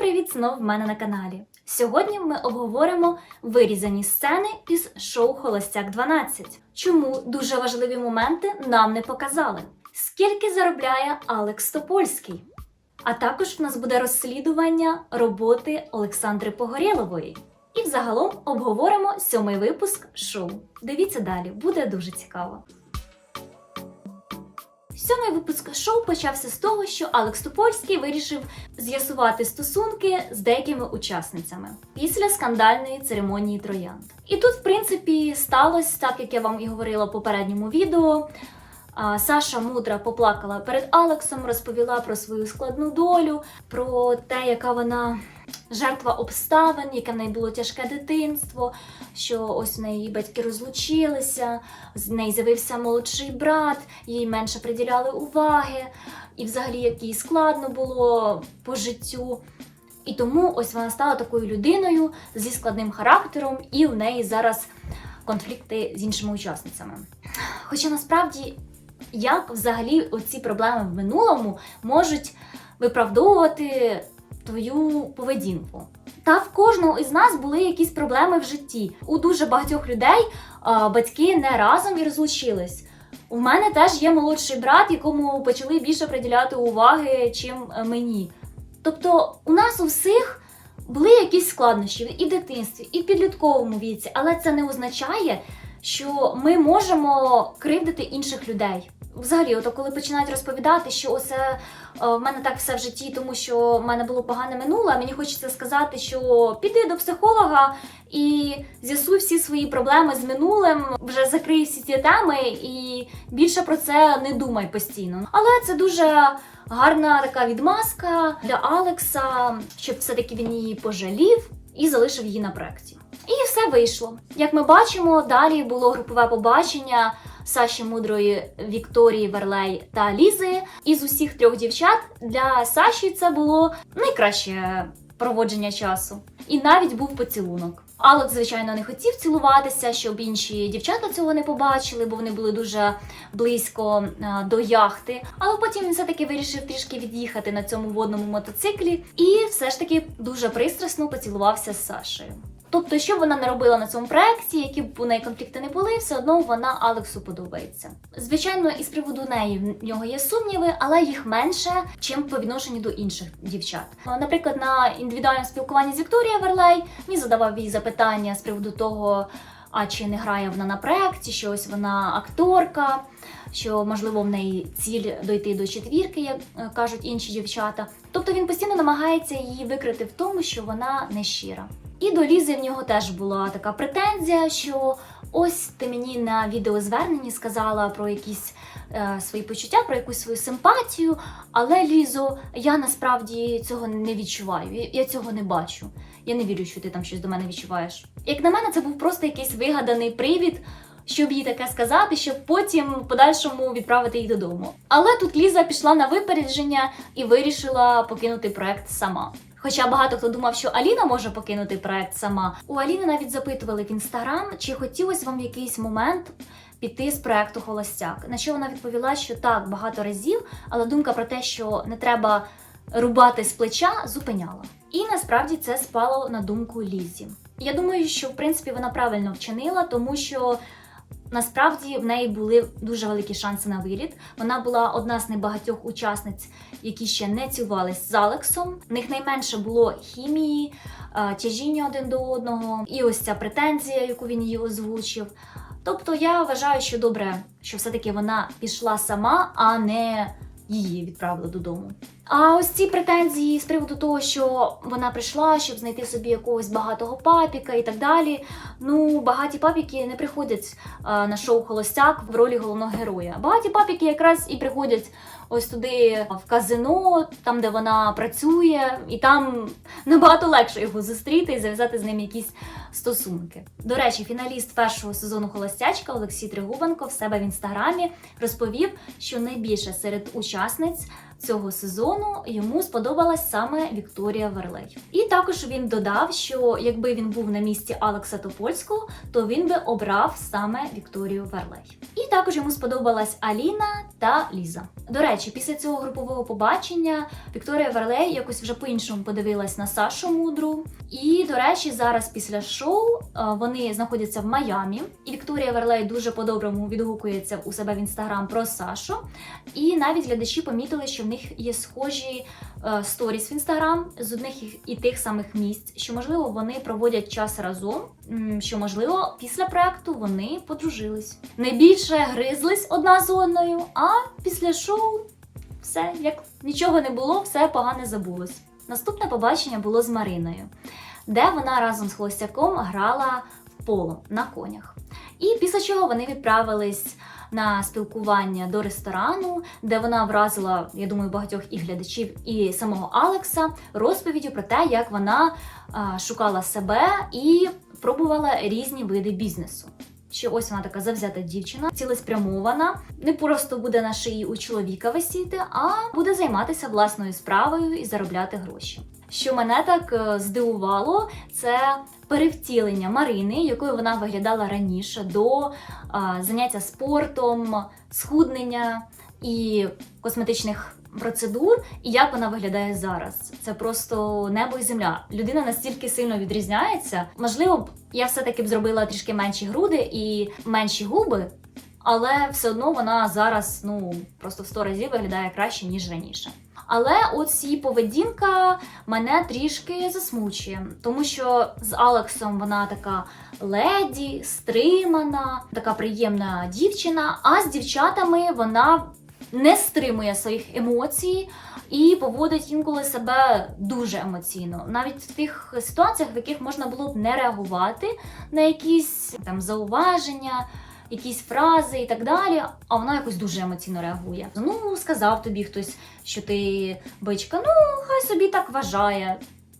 привіт знов в мене на каналі. Сьогодні ми обговоримо вирізані сцени із шоу Холостяк 12. Чому дуже важливі моменти нам не показали? Скільки заробляє Алекс Топольський? А також в нас буде розслідування роботи Олександри Погорєлової. І взагалом обговоримо сьомий випуск шоу. Дивіться далі, буде дуже цікаво. Сьомий випуск шоу почався з того, що Алекс Топольський вирішив з'ясувати стосунки з деякими учасницями після скандальної церемонії троянд. І тут, в принципі, сталося так, як я вам і говорила в попередньому відео. Саша мудра поплакала перед Алексом, розповіла про свою складну долю, про те, яка вона жертва обставин, яке в неї було тяжке дитинство, що ось в неї батьки розлучилися, з неї з'явився молодший брат, їй менше приділяли уваги, і взагалі як їй складно було по життю. І тому ось вона стала такою людиною зі складним характером, і в неї зараз конфлікти з іншими учасницями. Хоча насправді, як взагалі оці проблеми в минулому можуть виправдовувати твою поведінку? Та в кожного із нас були якісь проблеми в житті. У дуже багатьох людей а, батьки не разом і розлучились. У мене теж є молодший брат, якому почали більше приділяти уваги, чим е, мені. Тобто, у нас у всіх були якісь складнощі і в дитинстві, і в підлітковому віці, але це не означає, що ми можемо кривдити інших людей. Взагалі, ото коли починають розповідати, що оце е, в мене так все в житті, тому що в мене було погане минуле, мені хочеться сказати, що піди до психолога і з'ясуй всі свої проблеми з минулим, вже закрий всі ці теми і більше про це не думай постійно. Але це дуже гарна така відмазка для Алекса, щоб все-таки він її пожалів і залишив її на проекті. І все вийшло. Як ми бачимо, далі було групове побачення Саші Мудрої, Вікторії Верлей та Лізи. Із усіх трьох дівчат для Саші це було найкраще проводження часу. І навіть був поцілунок. Алекс, звичайно, не хотів цілуватися, щоб інші дівчата цього не побачили, бо вони були дуже близько а, до яхти. Але потім він все-таки вирішив трішки від'їхати на цьому водному мотоциклі і все ж таки дуже пристрасно поцілувався з Сашею. Тобто, що б вона не робила на цьому проєкті, які б у неї конфлікти не були, все одно вона Алексу подобається. Звичайно, із приводу неї в нього є сумніви, але їх менше, чим по відношенню до інших дівчат. Наприклад, на індивідуальному спілкуванні з Вікторією Верлей він задавав їй запитання з приводу того, а чи не грає вона на проєкті, що ось вона акторка, що можливо в неї ціль дойти до четвірки, як е, кажуть інші дівчата. Тобто він постійно намагається її викрити в тому, що вона не щира. І до Лізи в нього теж була така претензія, що ось ти мені на відеозверненні сказала про якісь е, свої почуття, про якусь свою симпатію. Але Лізо, я насправді цього не відчуваю. Я, цього не бачу. Я не вірю, що ти там щось до мене відчуваєш. Як на мене, це був просто якийсь вигаданий привід. Щоб їй таке сказати, щоб потім в подальшому відправити її додому. Але тут Ліза пішла на випередження і вирішила покинути проект сама. Хоча багато хто думав, що Аліна може покинути проект сама. У Аліни навіть запитували в інстаграм, чи хотілося вам в якийсь момент піти з проекту Холостяк. На що вона відповіла, що так багато разів, але думка про те, що не треба рубати з плеча, зупиняла. І насправді це спало на думку Лізі. Я думаю, що в принципі вона правильно вчинила, тому що. Насправді в неї були дуже великі шанси на виліт. Вона була одна з небагатьох учасниць, які ще не цілувались з Алексом. В них найменше було хімії, е, тяжіння один до одного, і ось ця претензія, яку він її озвучив. Тобто я вважаю, що добре, що все-таки вона пішла сама, а не її відправили додому. А ось ці претензії з приводу того, що вона прийшла, щоб знайти собі якогось багатого папіка і так далі. Ну, багаті папіки не приходять а, на шоу Холостяк в ролі головного героя. Багаті папіки якраз і приходять ось туди в казино, там де вона працює, і там набагато легше його зустріти і зав'язати з ним якісь стосунки. До речі, фіналіст першого сезону Холостячка Олексій Тригубенко в себе в інстаграмі розповів, що найбільше серед учасниць цього сезону йому сподобалась саме Вікторія Верлей. І також він додав, що якби він був на місці Алекса Топольського, то він би обрав саме Вікторію Верлей. І також йому сподобалась Аліна та Ліза. До речі, після цього групового побачення Вікторія Верлей якось вже по-іншому подивилась на Сашу Мудру. І, до речі, зараз після шоу е, вони знаходяться в Майамі, і Вікторія Верлей дуже по-доброму відгукується у себе в інстаграм про Сашу. І навіть глядачі помітили, що них є схожі е, сторіс в інстаграм з одних і- тих самих місць, що можливо вони проводять час разом. Що можливо після проекту вони подружились. Найбільше гризлись одна з одною, а після шоу все як нічого не було, все погане забулось. Наступне побачення було з Мариною, де вона разом з холостяком грала в поло на конях. І після чого вони відправились на спілкування до ресторану, де вона вразила, я думаю, багатьох і глядачів, і самого Алекса розповіддю про те, як вона а, шукала себе і пробувала різні види бізнесу. Що ось вона така завзята дівчина, цілеспрямована, не просто буде на шиї у чоловіка висіти, а буде займатися власною справою і заробляти гроші. Що мене так е, здивувало, це перевтілення Марини, якою вона виглядала раніше до а, заняття спортом, схуднення і косметичних процедур, і як вона виглядає зараз. Це просто небо і земля. Людина настільки сильно відрізняється. Можливо, я все-таки б зробила трішки менші груди і менші губи, але все одно вона зараз ну просто в 100 разів виглядає краще ніж раніше. Але от її поведінка мене трішки засмучує, тому що з Алексом вона така леді, стримана, така приємна дівчина. А з дівчатами вона не стримує своїх емоцій і поводить інколи себе дуже емоційно, навіть в тих ситуаціях, в яких можна було б не реагувати на якісь там зауваження. Якісь фрази і так далі, а вона якось дуже емоційно реагує. Ну, сказав тобі хтось, що ти бичка, ну хай собі так вважає.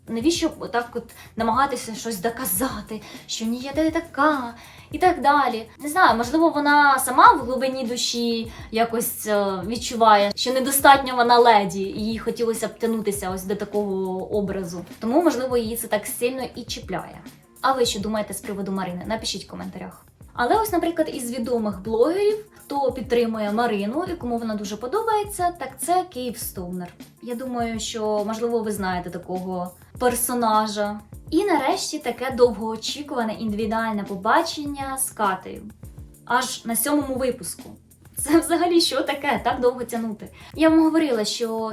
Навіщо так от намагатися щось доказати, що ні, я не така, і так далі. Не знаю, можливо, вона сама в глибині душі якось е, відчуває, що недостатньо вона леді, і їй хотілося б тянутися ось до такого образу. Тому, можливо, її це так сильно і чіпляє. А ви що думаєте з приводу Марини? Напишіть в коментарях. Але ось, наприклад, із відомих блогерів, хто підтримує Марину і кому вона дуже подобається, так це Київ Стоунер. Я думаю, що можливо ви знаєте такого персонажа. І нарешті таке довгоочікуване індивідуальне побачення з Катею. Аж на сьомому випуску. Це взагалі що таке? Так довго тягнути. Я вам говорила, що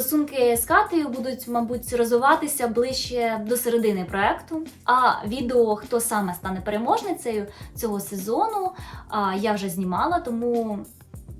стосунки з Катею будуть, мабуть, розвиватися ближче до середини проекту. А відео, хто саме стане переможницею цього сезону, я вже знімала, тому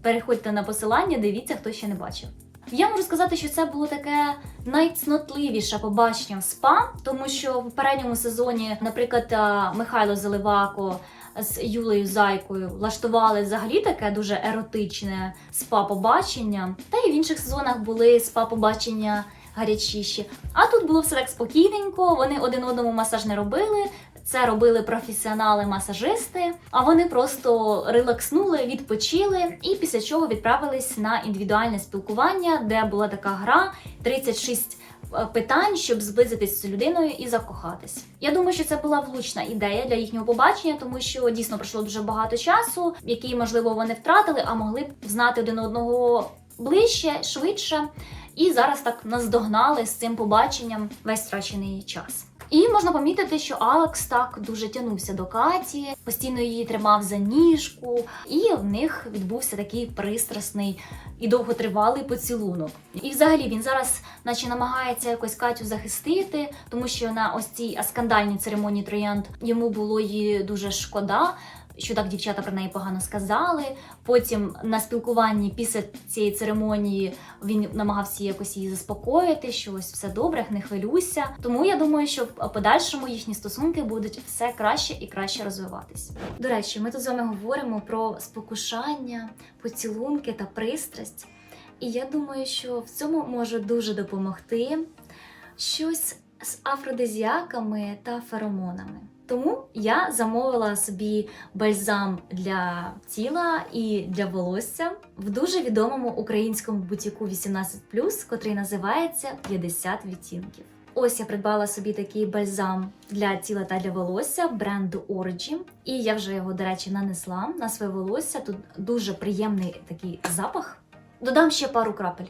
переходьте на посилання, дивіться, хто ще не бачив. Я можу сказати, що це було таке найцнотливіше побачення в СПА, тому що в попередньому сезоні, наприклад, Михайло Заливако з Юлею Зайкою влаштували взагалі таке дуже еротичне спа-побачення. Та й в інших сезонах були спа-побачення гарячіші. А тут було все так спокійненько, вони один одному масаж не робили. Це робили професіонали-масажисти, а вони просто релакснули, відпочили і після чого відправились на індивідуальне спілкування, де була така гра 36 е, питань, щоб зблизитись з людиною і закохатись. Я думаю, що це була влучна ідея для їхнього побачення, тому що дійсно пройшло дуже багато часу, який можливо вони втратили, а могли б знати один одного ближче, швидше. І зараз так наздогнали з цим побаченням весь втрачений час. І можна помітити, що Алекс так дуже тягнувся до Каті, постійно її тримав за ніжку, і в них відбувся такий пристрасний і довготривалий поцілунок. І взагалі він зараз, наче намагається якось Катю захистити, тому що на ось цій скандальній церемонії троянд йому було її дуже шкода. Що так дівчата про неї погано сказали. Потім на спілкуванні після цієї церемонії він намагався якось її заспокоїти, що ось все добре, не хвилюйся. Тому я думаю, що в подальшому їхні стосунки будуть все краще і краще розвиватись. До речі, ми тут з вами говоримо про спокушання, поцілунки та пристрасть. І я думаю, що в цьому може дуже допомогти щось з афродизіаками та феромонами. Тому я замовила собі бальзам для тіла і для волосся в дуже відомому українському бутіку 18+, котрий називається 50 відтінків. Ось я придбала собі такий бальзам для тіла та для волосся бренду Origin. І я вже його, до речі, нанесла на своє волосся. Тут дуже приємний такий запах. Додам ще пару крапель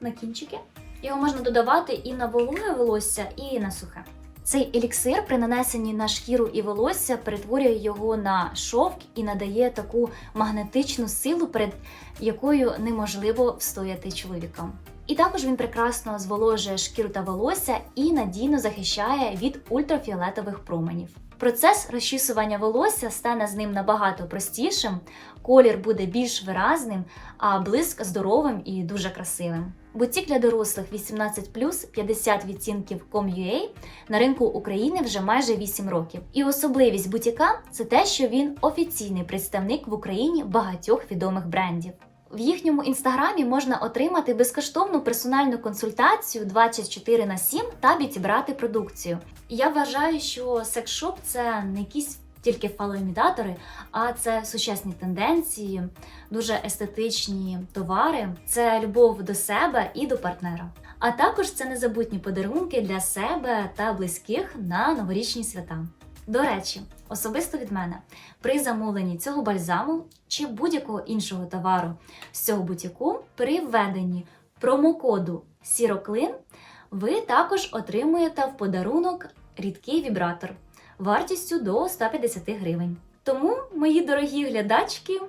на кінчики. Його можна додавати і на вологе волосся, і на сухе. Цей еліксир при нанесенні на шкіру і волосся перетворює його на шовк і надає таку магнетичну силу, перед якою неможливо встояти чоловікам. І також він прекрасно зволожує шкіру та волосся і надійно захищає від ультрафіолетових променів. Процес розчісування волосся стане з ним набагато простішим, колір буде більш виразним, а блиск здоровим і дуже красивим. Бутік для дорослих 18 50 відтінків Com.ua на ринку України вже майже 8 років. І особливість бутіка це те, що він офіційний представник в Україні багатьох відомих брендів. В їхньому інстаграмі можна отримати безкоштовну персональну консультацію 24 на 7 та відібрати продукцію. Я вважаю, що секс-шоп це не якісь тільки фалоімітатори, а це сучасні тенденції, дуже естетичні товари, це любов до себе і до партнера. А також це незабутні подарунки для себе та близьких на новорічні свята. До речі, особисто від мене, при замовленні цього бальзаму чи будь-якого іншого товару з цього бутіку, при введенні промокоду Сіроклин, ви також отримуєте в подарунок рідкий вібратор вартістю до 150 гривень. Тому, мої дорогі глядачки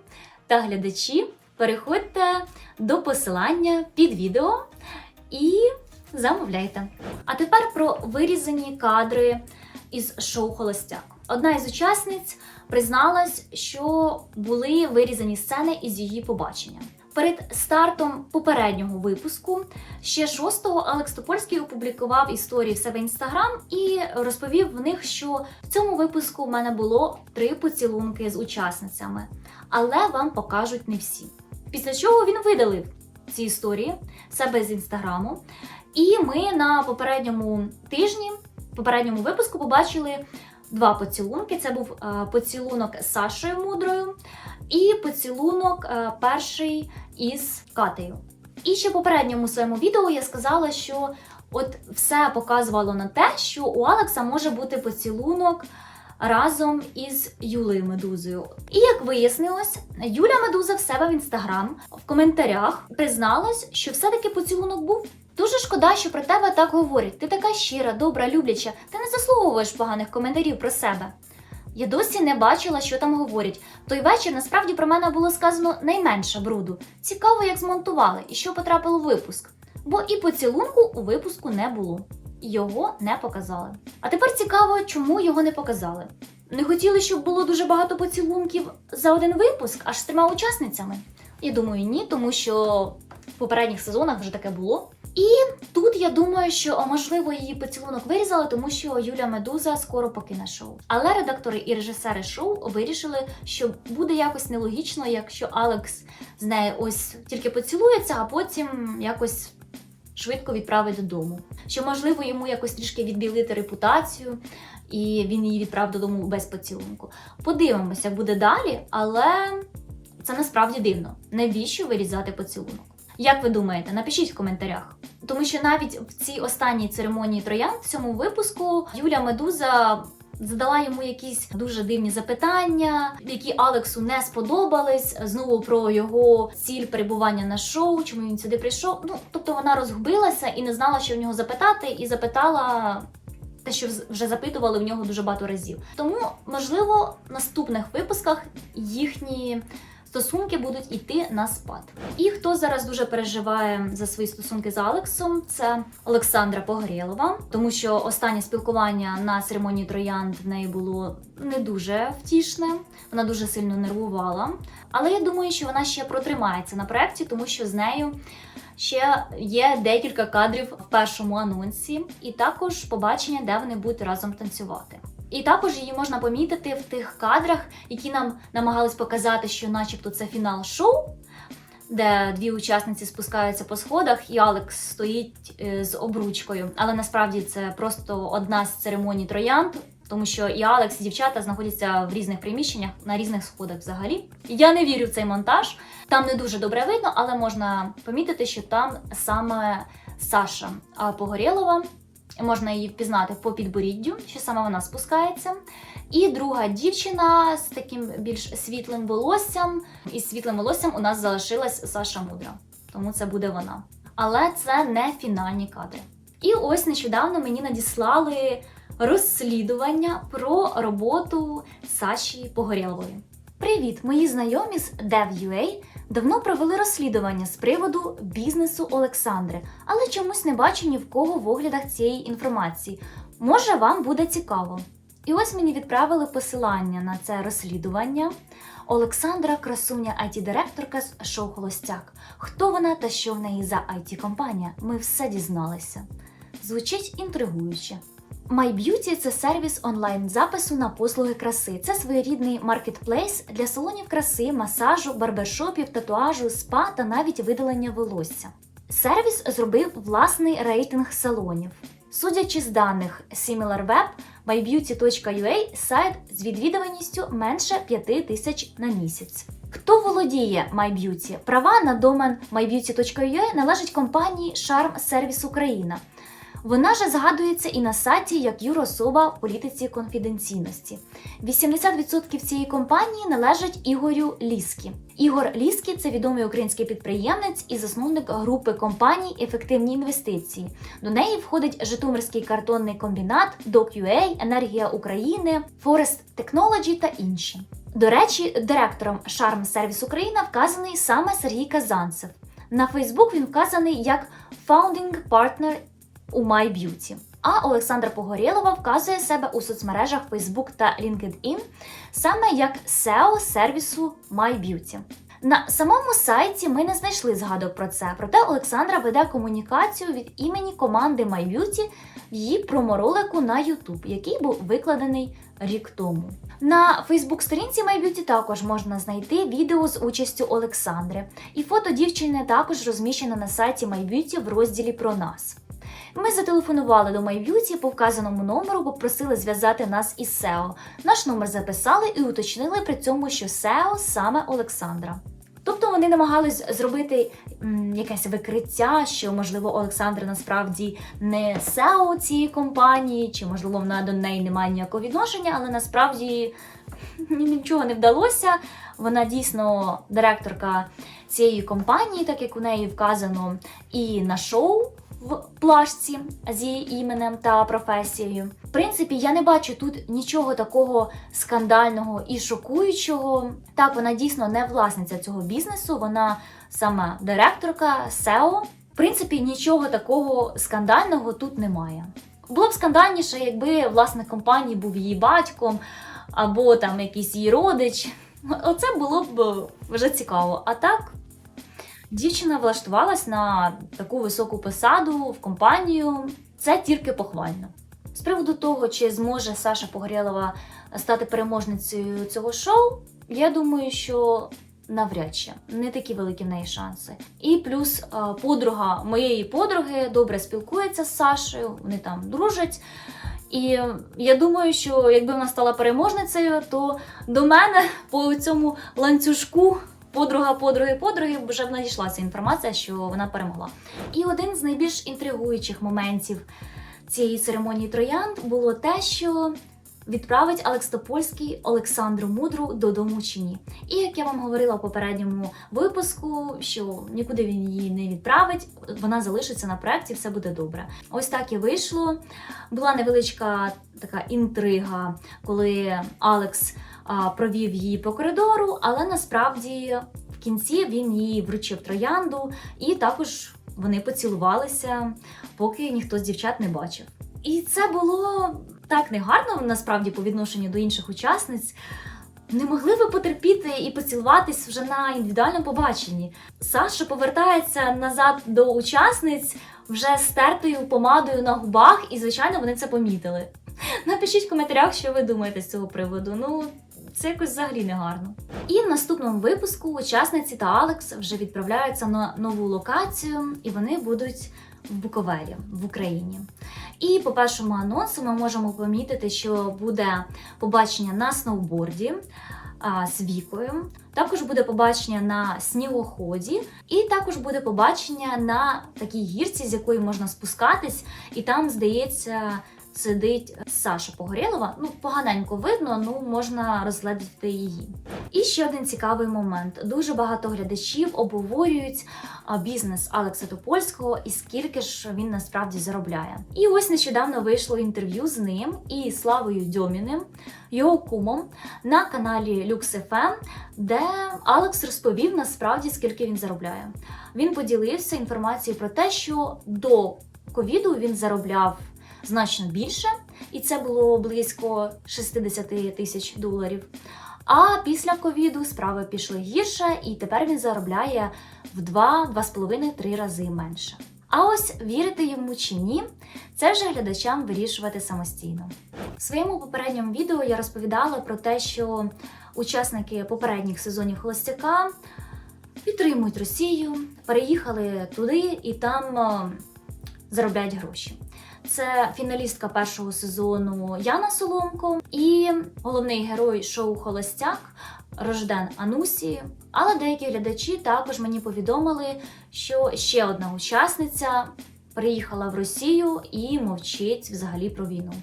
та глядачі, переходьте до посилання під відео і замовляйте. А тепер про вирізані кадри із шоу Холостяк. Одна із учасниць призналась, що були вирізані сцени із її побачення. Перед стартом попереднього випуску ще 6-го Алекс Топольський опублікував історії в себе інстаграм і розповів в них, що в цьому випуску в мене було три поцілунки з учасницями, але вам покажуть не всі. Після чого він видалив ці історії себе з інстаграму. І ми на попередньому тижні, попередньому випуску, побачили два поцілунки. Це був е, поцілунок з Сашою Мудрою і поцілунок е, перший із Катею. І ще в попередньому своєму відео я сказала, що от все показувало на те, що у Алекса може бути поцілунок разом із Юлею Медузою. І як вияснилось, Юля Медуза в себе в інстаграм в коментарях призналась, що все-таки поцілунок був. Дуже шкода, що про тебе так говорять. Ти така щира, добра, любляча. Ти не заслуговуєш поганих коментарів про себе. Я досі не бачила, що там говорять. Той вечір насправді про мене було сказано найменше бруду. Цікаво, як змонтували і що потрапило в випуск. Бо і поцілунку у випуску не було. Його не показали. А тепер цікаво, чому його не показали. Не хотіли, щоб було дуже багато поцілунків за один випуск, аж з трьома учасницями. Я думаю, ні, тому що в попередніх сезонах вже таке було. І тут я думаю, що можливо її поцілунок вирізали, тому що Юля Медуза скоро покине шоу. Але редактори і режисери шоу вирішили, що буде якось нелогічно, якщо Алекс з нею ось тільки поцілується, а потім якось швидко відправить додому. Що можливо йому якось трішки відбілити репутацію, і він її відправив додому без поцілунку. Подивимося, буде далі, але це насправді дивно. Навіщо вирізати поцілунок? Як ви думаєте, напишіть в коментарях. Тому що навіть в цій останній церемонії троян в цьому випуску Юля Медуза задала йому якісь дуже дивні запитання, які Алексу не сподобались. Знову про його ціль перебування на шоу, чому він сюди прийшов. Ну тобто вона розгубилася і не знала, що в нього запитати, і запитала. Те, що вже запитували в нього дуже багато разів. Тому, можливо, в наступних випусках їхні стосунки будуть йти на спад. І хто зараз дуже переживає за свої стосунки з Алексом, це Олександра Погорєлова, тому що останнє спілкування на церемонії троянд в неї було не дуже втішне. Вона дуже сильно нервувала. Але я думаю, що вона ще протримається на проєкті, тому що з нею. Ще є декілька кадрів в першому анонсі, і також побачення, де вони будуть разом танцювати. І також її можна помітити в тих кадрах, які нам намагались показати, що, начебто, це фінал шоу. де дві учасниці спускаються по сходах, і Алекс стоїть е, з обручкою. Але насправді це просто одна з церемоній троянд. Тому що і Алекс, і дівчата знаходяться в різних приміщеннях на різних сходах взагалі. Я не вірю в цей монтаж. Там не дуже добре видно, але можна помітити, що там саме Саша Погорєлова. Можна її впізнати по підборіддю, що саме вона спускається. І друга дівчина з таким більш світлим волоссям. І світлим волоссям у нас залишилась Саша Мудра. Тому це буде вона. Але це не фінальні кадри. І ось нещодавно мені надіслали розслідування про роботу Саші Погорєлової. Привіт, мої знайомі з Dev.ua давно провели розслідування з приводу бізнесу Олександри, але чомусь не бачу ні в кого в оглядах цієї інформації. Може, вам буде цікаво. І ось мені відправили посилання на це розслідування. Олександра Красуня, it директорка з шоу Холостяк. Хто вона та що в неї за it компанія Ми все дізналися. Звучить інтригуюче. MyBeauty – це сервіс онлайн запису на послуги краси. Це своєрідний маркетплейс для салонів краси, масажу, барбершопів, татуажу, спа та навіть видалення волосся. Сервіс зробив власний рейтинг салонів. Судячи з даних SimilarWeb, mybeauty.ua – сайт з відвідуваністю менше 5 тисяч на місяць. Хто володіє MyBeauty? Права на домен mybeauty.ua належать компанії Charm Service Україна. Вона же згадується і на сайті як юрособа в політиці конфіденційності. 80% цієї компанії належать Ігорю Ліскі. Ігор Ліскі це відомий український підприємець і засновник групи компаній Ефективні інвестиції. До неї входить Житомирський картонний комбінат, DocUA, Енергія України, Forest Technology та інші. До речі, директором Charm Service Україна вказаний саме Сергій Казанцев. На Фейсбук він вказаний як Founding Partner у MyBeauty. А Олександра Погорєлова вказує себе у соцмережах Facebook та LinkedIn саме як SEO сервісу MyBeauty. На самому сайті ми не знайшли згадок про це, проте Олександра веде комунікацію від імені команди MyBeauty в її проморолику на YouTube, який був викладений рік тому. На Фейсбук-сторінці MyBeauty також можна знайти відео з участю Олександри, і фото дівчини також розміщено на сайті MyBeauty в розділі про нас. Ми зателефонували до MyBeauty по вказаному номеру, попросили зв'язати нас із SEO. Наш номер записали і уточнили при цьому, що SEO саме Олександра. Тобто вони намагались зробити м, якесь викриття, що можливо Олександра насправді не SEO цієї компанії, чи можливо вона до неї не має ніякого відношення, але насправді нічого не вдалося. Вона дійсно директорка цієї компанії, так як у неї вказано і на шоу в плашці з її іменем та професією. В принципі, я не бачу тут нічого такого скандального і шокуючого. Так, вона дійсно не власниця цього бізнесу, вона сама директорка SEO. В принципі, нічого такого скандального тут немає. Було б скандальніше, якби власник компанії був її батьком або там якийсь її родич. Оце було б вже цікаво. А так, дівчина влаштувалась на таку високу посаду в компанію. Це тільки похвально. З приводу того, чи зможе Саша Погорєлова стати переможницею цього шоу, я думаю, що навряд чи не такі великі в неї шанси. І плюс е, подруга моєї подруги добре спілкується з Сашею, вони там дружать. І я думаю, що якби вона стала переможницею, то до мене по цьому ланцюжку подруга подруги подруги вже надійшла ця інформація, що вона перемогла. І один з найбільш інтригуючих моментів цієї церемонії троянд було те, що відправить Алекс Топольський Олександру Мудру додому чи ні. І як я вам говорила в попередньому випуску, що нікуди він її не відправить, вона залишиться на проєкті, все буде добре. Ось так і вийшло. Була невеличка така інтрига, коли Алекс провів її по коридору, але насправді в кінці він їй вручив троянду, і також вони поцілувалися, поки ніхто з дівчат не бачив. І це було так негарно насправді по відношенню до інших учасниць. Не могли ви потерпіти і поцілуватись вже на індивідуальному побаченні. Саша повертається назад до учасниць вже з тертою помадою на губах, і, звичайно, вони це помітили. Напишіть в коментарях, що ви думаєте з цього приводу. Ну, Це якось взагалі не гарно. І в наступному випуску учасниці та Алекс вже відправляються на нову локацію, і вони будуть в Буковелі в Україні. І по першому анонсу ми можемо помітити, що буде побачення на сноуборді а, з вікою. Також буде побачення на снігоході, і також буде побачення на такій гірці, з якої можна спускатись, і там, здається, сидить Саша Погорєлова. Ну, поганенько видно, ну можна розглядати її. І ще один цікавий момент: дуже багато глядачів обговорюють бізнес Алекса Топольського і скільки ж він насправді заробляє. І ось нещодавно вийшло інтерв'ю з ним і Славою Дьоміним, його кумом, на каналі LuxFM, де Алекс розповів насправді скільки він заробляє. Він поділився інформацією про те, що до ковіду він заробляв значно більше, і це було близько 60 тисяч доларів. А після ковіду справи пішли гірше, і тепер він заробляє в 2-2,5-3 рази менше. А ось вірити йому чи ні, це вже глядачам вирішувати самостійно. В своєму попередньому відео я розповідала про те, що учасники попередніх сезонів Холостяка підтримують Росію, переїхали туди і там е, заробляють гроші. Це фіналістка першого сезону Яна Соломко і головний герой шоу Холостяк Рожден Анусі. Але деякі глядачі також мені повідомили, що ще одна учасниця приїхала в Росію і мовчить взагалі про війну.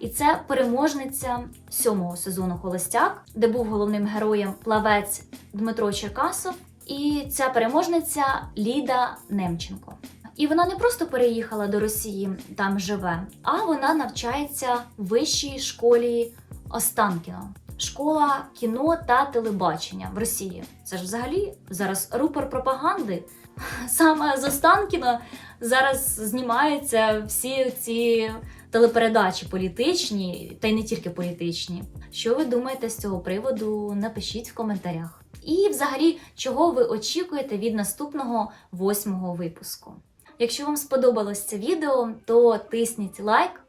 І це переможниця сьомого сезону Холостяк, де був головним героєм плавець Дмитро Черкасов. І ця переможниця Ліда Немченко. І вона не просто переїхала до Росії, там живе, а вона навчається в вищій школі Останкіно. Школа кіно та телебачення в Росії. Це ж взагалі зараз рупор пропаганди. Саме з Останкіно зараз знімаються всі ці телепередачі політичні, та й не тільки політичні. Що ви думаєте з цього приводу? Напишіть в коментарях. І, взагалі, чого ви очікуєте від наступного восьмого випуску? Якщо вам сподобалось це відео, то тисніть лайк,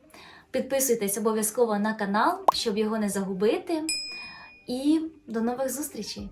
підписуйтесь обов'язково на канал, щоб його не загубити. І до нових зустрічей!